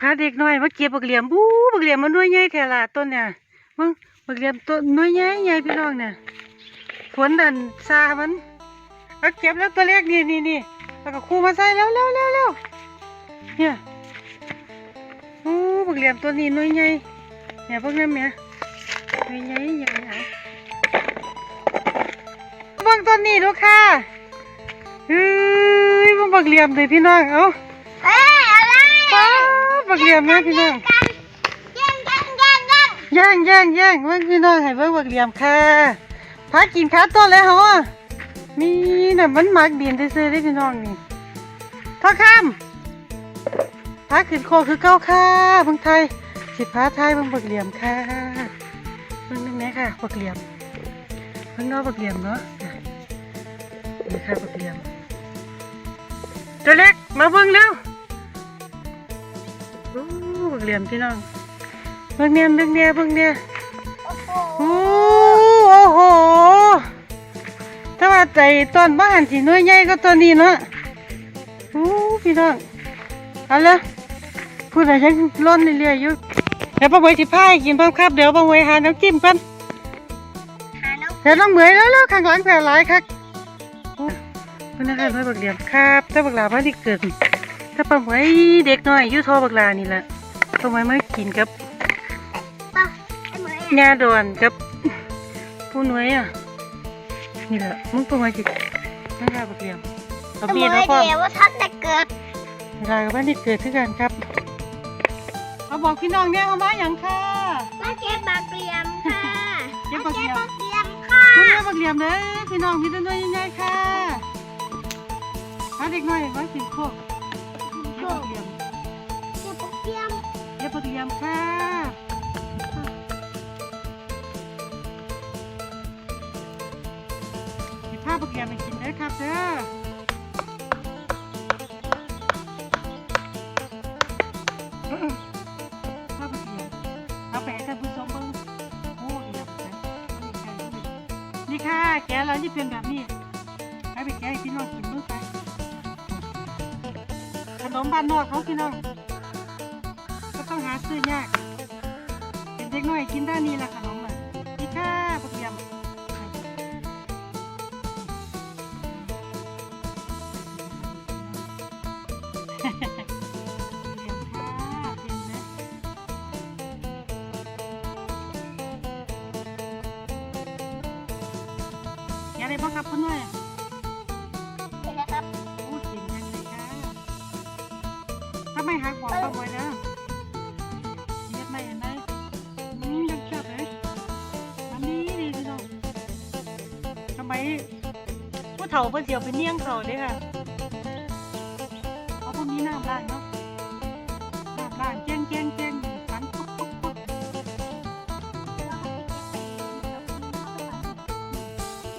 พาเด็กน้อยมาเก็บบักเหลี่ยมบู๊บักเหลี่ยมมันน้อยใหญ่แทล่ะต้นเนี่ยมึงบักเหลี่ยมต้นน้อยใหญ่ใหญ่พี่น้องเนี่ยฝนดันซามันเอาเก็บแล้วตัวเล็กนี่นี่นี่แล้วก็คู่มาใส่แล้วแล้วแล้วแล้วเนี่ยโอ้บักเหลี่ยมตัวนี้น้อยใหญ่เนี่ยพวกนั้นเนี่ยน้อยใหญ่ใหญ่อะเบิ่งต้นนี้ดูค่ะเฮ้ยมันบักเหลี่ยมเลยพี่น้องเอ้า บักเหลี่ยมนะพี่น้องแย่งแย่งแย่งแย่งแย่งแย่งแย่งเบิ่งพี่น้องให้เบิ่งบักเหลี่ยมค่ะพากินขาต้นเลยเหรอมีน่ะมันหมักดินซื่อได้พี่น้องนี่ทอข้ามพาขึ้นโคคือเก้าค่ะเบิ่งไทยสิพาไทยเบิ่งบักเหลี่ยมค่ะเบิ่งนึงแหนค่ะบักเหลี่ยมเบิ่งนาะบักเหลี่ยมเนาะนี่ค่ะบักเหลี่ยมตัวเล็กมาเบิ่งเร็ว กเหลี่ยมพี่น้องเบิ่งเนี่ยเบิ่งเนี่ยเบิ่งเนี่ยโอ้โหโอ้โอ้โหถ้าว่าใจต้นบ้านสิน้อยใหญ่ก็ตัวนี้เนาะโอ้พี่น้องเอาละพูดอะไรยังร้อนเรื่อยๆอยู่เดี๋ยวป้าเหมยสิพาให้กินพร้อมครับเดี๋ยวป้าเหมยหาน้ำจิ้มกันหาน้องเดี๋ยวน้องเหมยแล้วๆข้างหลังแผ่หลายครับโอ้เพิ่นนะคะเพิ่นบักเหลี่ยมครับถ้าบักหลาบ้านที่เกิดถ้าป้าเหมยเด็กน้อยอยู่ทอบักหลานี่แหละ ป้าเหมยมากินกับปะไอ้เหมยยาดอนกับผู้น้อยอะ นี่แหละมึงตัวมาจิไม่ได้บักเหลี่ยมเอาไอ้เหมเบียยร์แล้วก็เดี๋ยวว่าท่านจะเกิดเวลากับบ้านที่เกิดขึ้นกันครับเอาบอกพี่น้องเนี่ยเอามาอย่างค่ะมาเก็บบักเหลี่ยมค่ะเก็บมาบักเหลี่เก็ยบมบักเหลี่ยมค่ะคุณแม่บักเหลี่ยมเลยพี่น้องพี่ต้นน้อยใหญ่ๆค่ะหาเด็กน้อยไว้กินพวกเก็บบักเหลี่ยมเก็บบักเหลี่ยม เก็บบักเหลี่ยมค่ะสิพาบักเปียมไปกินเด้ครับเด้อข้าวเปียกเอาไปให้ท่านผู้ชมเบิ่งโอ้ดีแบบนี้นี่ค่ะแกะแล้วนี่เป็นแบบนี้ให้ไปแกะให้พี่น้องกินมื้อไปขนมบ้านนอกเขาพี่น้องก็ ต้องหาซื้อยากเป็นเด็กน้อยกินด้านี่แหละขนมอะนี่ค่ะปักเรียนค่ะเรียนนะอย่าได้บังคับคนด้วย เฒ่าเพิ่นเสียวไปเนียงเขาเลยค่ะเขาพวกนี้น้ำล้างเนาะน้ำล้างเจ้งเจ้งเจ้งฟันปุ๊บปุ๊บปุ๊บ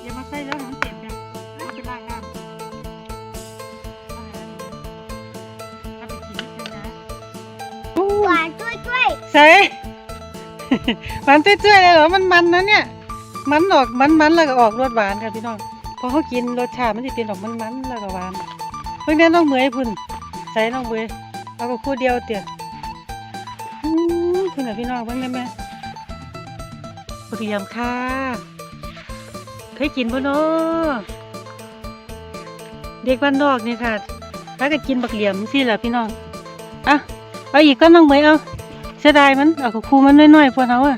อย่ามาใส่แล้วให้มันเจ็บเนี่ยเอาไปล้างน้ำเอาไปกินด้วยกันนะหวานช่วยช่วยใส่มันตื้อๆเลยเหรอมันมันนะเนี่ย มันออกมันมันแล้วก็ออกรสหวานค่ะพี่น้อง พอเขากินรสชาติมันจะเป็นออกมันมันแล้วก็หวานเพิ่งเนี้น้องเหมยพุ่นใส่น้องเหมยเอากับคู่เดียวเตี๋ยอืมคุณน่ะพี่น้องเพิ่งได้ไหมเรียมค่ะเคยกินบ่เนาะเด็กบ้านนอกนี่ค่ะถ้าก็กินบักเหลี่ยมสิล่ะพี่น้องอะเอาอีกก็น้องเหมยเอาเสียดายมันเอากับครูมันน้อยๆพวกเขาอะ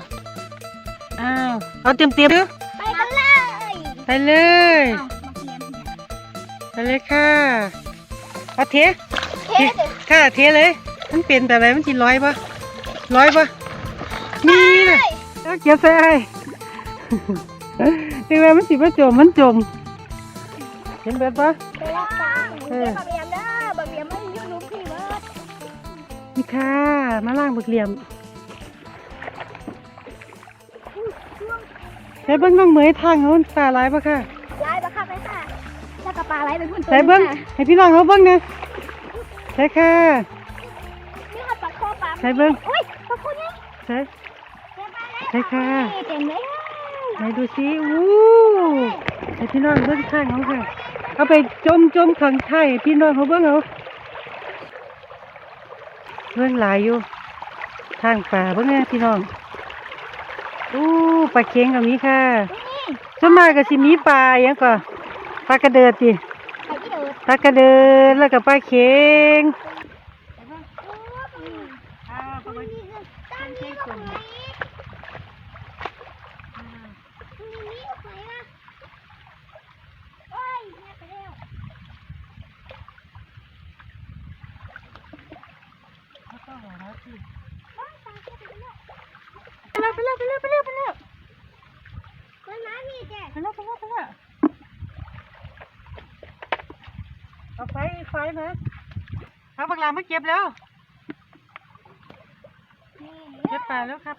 อ้าวเอาเต็มๆเด้อ เลยเอาบักเหลี่ยมเนี่ยไปเลยค่ะเอาเทเทเดี๋ยวค่ะเทเลย มันเป็นแบบไหนมันจิร้อยปะร้อยปะนี่นะเอาเกี่ยวใส่ไอ้ถึงแม้มันสิบ่จมมันจมเห็นแบบปะไปแล้วจ้าเก็บบักเหลี่ยมเด้อบักเหลี่ยมไม่ยุ่งหนูพี่เบิร์ดนี่ค่ะ มาล่างบักเหลี่ยม ส่เบิ้งน้องเหมยทางเขาตาลายปะค่ะไล่บักเข้าไปค่ะแล้วก็ปลาไหลเป็นคนตัวใส่เบิ้งค่ะให้พี่น้องเขาเบิ้งเนี่ยใส่ค่ะนี่ค่ะปลาคอปลาใส่เบิ้งอุ้ยปลาคู่นี้ใส่เก็บไปแล้วใส่ค่ะนี่เต็มเลยไหนดูสิอู้ให้พี่น้องเบิ้งข้างเขาค่ะ เอาไปจมจมขังไข่พี่น้องเขาเบิ้งเอาเรื่องหลายอยู่ทางป่าเบิ่งแน่พี่น้อง อู้ปลาเค็งกับนี้ค่ะนี่ส่วนมากก็สิมีปลาอหยังก็ปลากระเดิดติไข่ที่เดินปลากระเดิดแล้วก็ปลาเค็ง อ้าวตอนนี้ก็ไหนมีมีไหนอะโอ้ยแม่ไปเร็ว ไป แล้วไปแล้วไปแล้วไปแล้วไปแล้วคนน้าพี่แกไปแล้วไปแล้วไปแล้วเอาไฟไฟมาเอาบักลามาเก็บแล้วนี่เก็บปลาแล้วครับ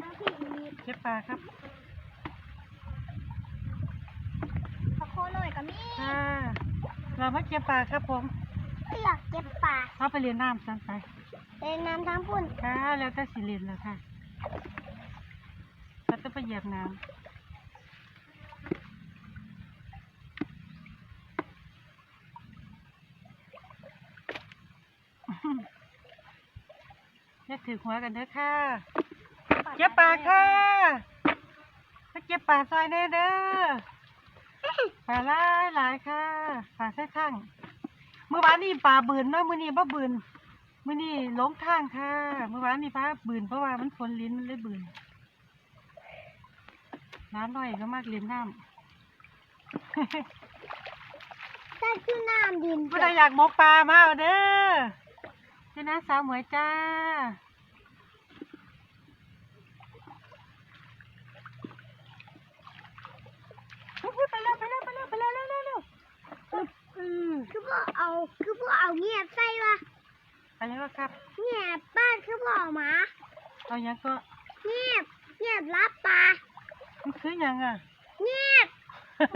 น้าพี่มีเก็บปลาครับขอโคหน่อยกับมีค่ะเรามาเก็บปลาครับผมไม่อยากเก็บปลาเอาไปเรียนน้ำสันไปเป็นน้ำทั้งปุ่นค่ะ แล้วแต่สิเรียนแล้วค่ะ เราจะไปเหยียบน้ำอย่าถือหัวกันเด้อค่ะเก็บปลาค่ะมาเก็บปลาซอยแน่เด้อปลาหลายหลายค่ะปลาใส่ข้าง เมื่อวานนี้ปลาบืนเนาะมื้อนี้บ่บืนมื้อนี้หลงทางค่ะ เมื่อวานนี้ปลาบืนเพราะว่ามันฝนลิ้นมันเลยบืน น้ำน้อยก็มากเล่นน้ำได้คือน้ำดินผู้ใดอยากหมกปลามาเอาเด้อเจ้านะสาวหมวยจ้าอุ๊ยไปแล้วไปแล้วไปแล้วไปแล้วเร็วเร็วเร็วอึ๊บอือคือพวกเอาคือพวกเอาเงียบใส่วะไปแล้วครับ เงียบบ้านคือพวกเอาหมาเอาหยังก็ เงียบเงียบรับปลา มันคือหยังอะ เงียบ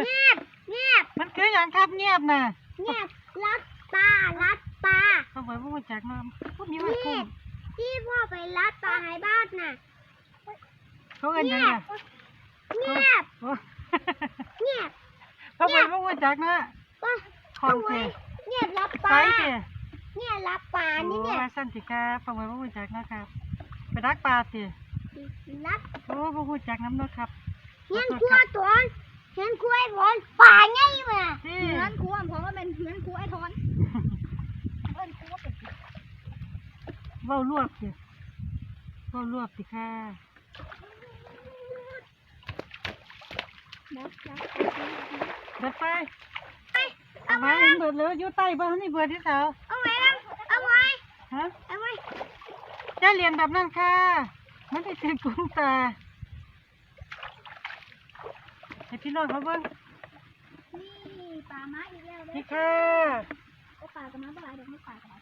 เงียบเงียบมันคือหยังครับเงียบน่ะเงียบรับปลารับปลาเขาบอกว่ามาจากน้ำพวกนี้ว่านี่คุ้มที่พ่อไปรับปลาให้บ้านน่ะเขากันหเงียังยอะบเงียบโอ้เงียบเขาบอกว่ามาจากน่ะว่าคอนเทเงียบรับปไซลาส์เตะเงียบรับปลาโอ้นี่เนี่ยว่าสั้นติครับฟังไว้ว่ามาจากนะครับ ไปดักปลาเตะรับ โอ้บ่ฮู้จักน้ำเนาะครับ เงี้ยครัวตัวเงี้ยครัวไอ้ทอนป่าไงวะที่เงี้ยครัวเพราะว่าเป็นเงี้ยครัวไอ้ทอนเอิ้นครัวเป็นเว้ารวบสิเว้ารวบสิค่ะนะนะเบิดไปเอาไว้เห็นเบิดแล้วอยู่ใต้บ้านนี่เบิดที่เสาเอาไว้นะเอาไว้ฮะเอาไว้จะเรียนแบบนั้นค่ะ มันจะถือกุ้งตา ให้พี่น้องเขาเบิ่งนี่ปลามาอีกแล้วเลยนี่ค่ะโอ้ปลากันมาปลาเดี๋ยวไม่ปลากัน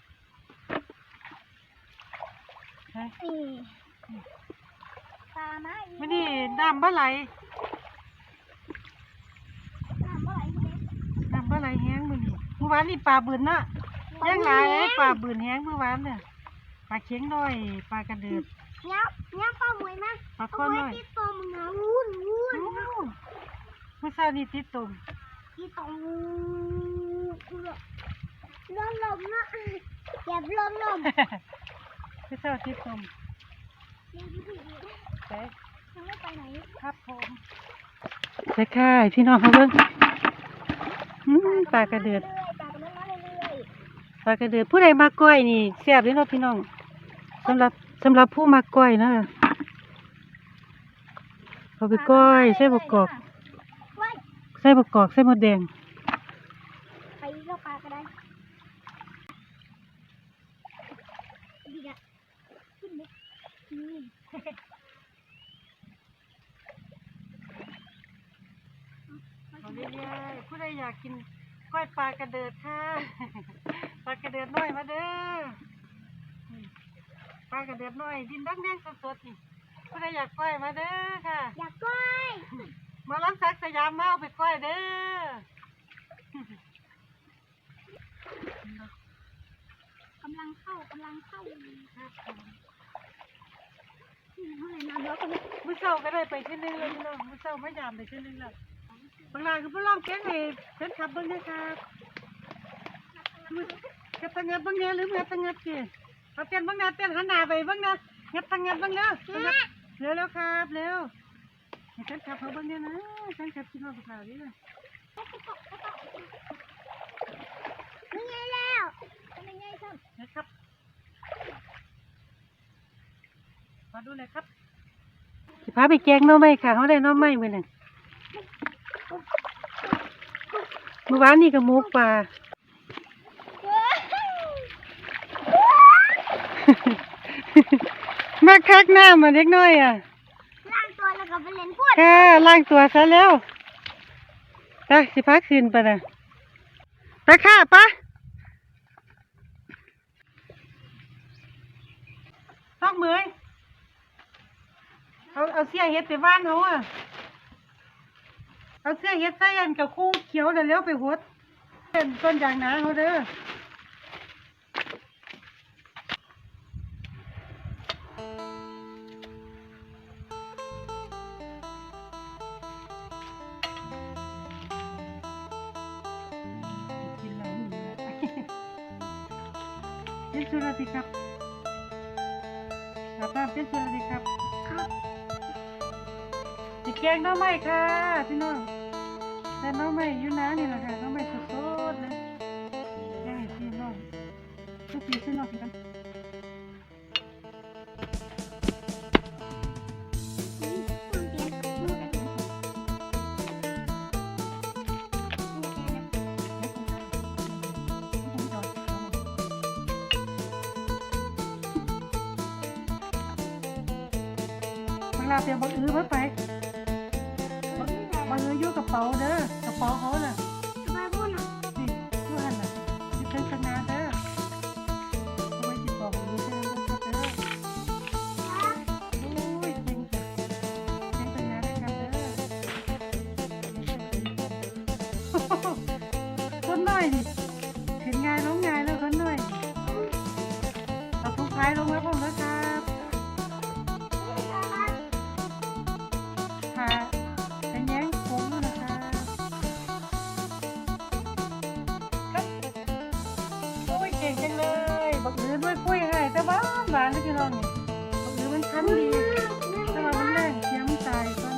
เฮ้ยนี่ปลามาอีกมันนี่น้ำบ่ไหลน้ำเมื่อไหร่คุณเล็กน้ำบ่ไหลแห้งมื้อนี้เมื่อวานนี่ปลาบืนเนาะยังหลายเลยปลาบืนแห้งเมื่อวานเนี่ยปลาเข็งน้อยปลากระเดือดเนี้ยเนี้ยปลาหมวยนะปลาเอาข้อไว้น้อยที่ตัวมึงนะวุ่นวุ่นอู้ เมื่อเช้านี่ติดตุ่มที่ตรงลมลมนะเก็บลมลมเมื่อเช้าติดตุ่มยังไม่ถึงไปยังไม่ไปไหนครับผมไปค่ะพี่น้องเขาเบิ่งอืมปลากระเดือดเรื่อยๆปลากระเดือดมาเรื่อยปลากระเดือดผู้ใดมาก้อยนี่แซ่บเลยเนาะพี่น้องสำหรับสำหรับผู้มาก้อยนะเอาๆไปก้อยใส่บกกอกไว้ใส่บกกอก ใส่หมดแดง ไปเลือกปลาก็ได้ดีอะขึ้นนิดนี่เอาเรื่อยๆผู้ใดอยากกินก้อยปลากระเดือดค่ะปลากระเดือดน้อยมาเด้อนี่ปลากระเดือดน้อยดินดังแดงสดๆนี่ผู้ใดอยากก้อยมาเด้อค่ะ อยากก้อย มาล้างซักสยามมาเอาไปก้อยเด้อกำลังเข้ากำลังเข้าครับผมเท่าไหร่น้ำแล้วก็ไม่มื้อเช้าก็ได้ไปเที่อนึงแล้วพี่น้องมื้อเช้ามายามไปเที่อนึงแล้วบางรายก็บ่ลองแกงให้เพิ่นขับเบิ่งนะครับมื้อจะตังงับเบิ่งแหน่หรือแม่ตังงับสิเอาเต้นบ้างนะเต้นหันหน้าไปบ้างนะงัดทางงัดบ้างเร็วงัดเร็วเร็วครับเร็วให้ ฉันขับเขาบ้างเนี่ยนะฉันขับที่นอกข่าวนี่เลยไม่ไงแล้วไม่ไงซ้นะครับมาดูเลยครับสิพาไปแกงหน้อไม้ค่ะเขาได้หน้อไม้มือหนึ่งเมื่อวานนี่ก็หมูป่าำมาคักหน้ามาเล็กน้อยอะ ค่ะล้างตัวซะแล้วไปสิพาคืนไปนะไปค่ะปะต้องมือเอาเอาเสียเฮ็ดไปบ้านเขาอะเอาเสื้อเฮ็ดใส่อันกับคู่เขียวเดี๋ยวเลี้ยวไปหดเป็นต้นยางนาเขาเด้อกิน เป็นสุรสิครับป้าป้าเป็นสุรสิครับครับจิแกงน้องใหม่ค่ะพี่น้องแต่น้องใหม่อยู่นะนี่แหละค่ะน้องใหม่สดๆเลยแกงให้พี่น้องทุกปีพี่น้องกัน ลาเตรียบังอื้อไว้ไปบังอืออยู่กระเป๋าเด้อกระเป๋าเขาน่ะทำไมพูดอะนี่อยู่หันน่ะอยู่เชิงชนะเด้อไว้ติดบอกอย่างนี้ใช่ไหมครับเด้อโอ้ยจริงจ้ะเชิงชนะได้ครับเด้อคนน้อยนี่านหวานเลยพี่น้องนี่บักอือมันคั้นดีแต่ว่ามันแรงเสียมันตายก่อน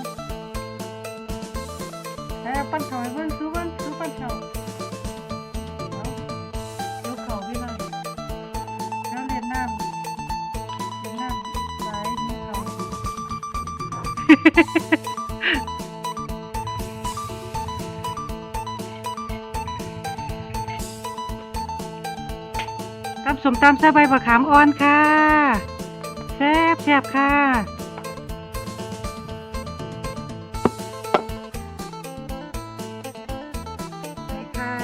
แต่ปั้นเขาให้เพิ่นซื้อเพิ่นซื้อปั้นเขาเอาดูเขาพี่น้องแล้วเรียนน้ำเรียนน้ำสายมีเขาตำสมตำใส่ใบมะขามอ่อนค่ะ แซ่บแซ่บค่ะไปค่ะ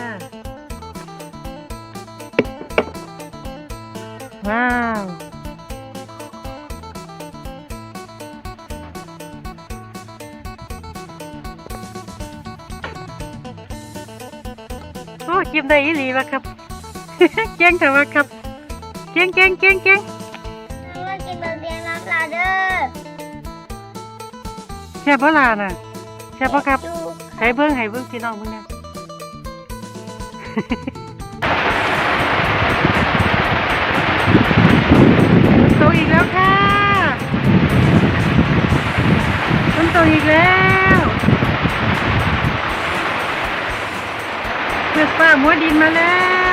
ว้าวโอ้กินได้อีหลีวะครับ เก่งแต่ว่าครับ เก่งเก่งเก่งเก่ง แซ่บบ่ล่ะน่ะแซ่บบ่ครับดูให้เบิ่งให้เบิ่งพี่น้องเบิ่งแหน่ฝนตกอีกแล้วค่ะฝนตกอีกแล้วเพื่อฟ้ามัวดินมาแล้ว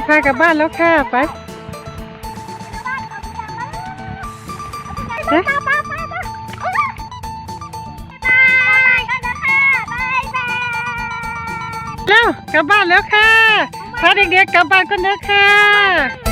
จะพากลับบ้านแล้วค่ะไปป้าป้าป้าป้าบายกันะคะบายบายแล้วกลับบ้านแล้วค่ะพาเด็กๆกลับบ้านกันเด้อค่ะ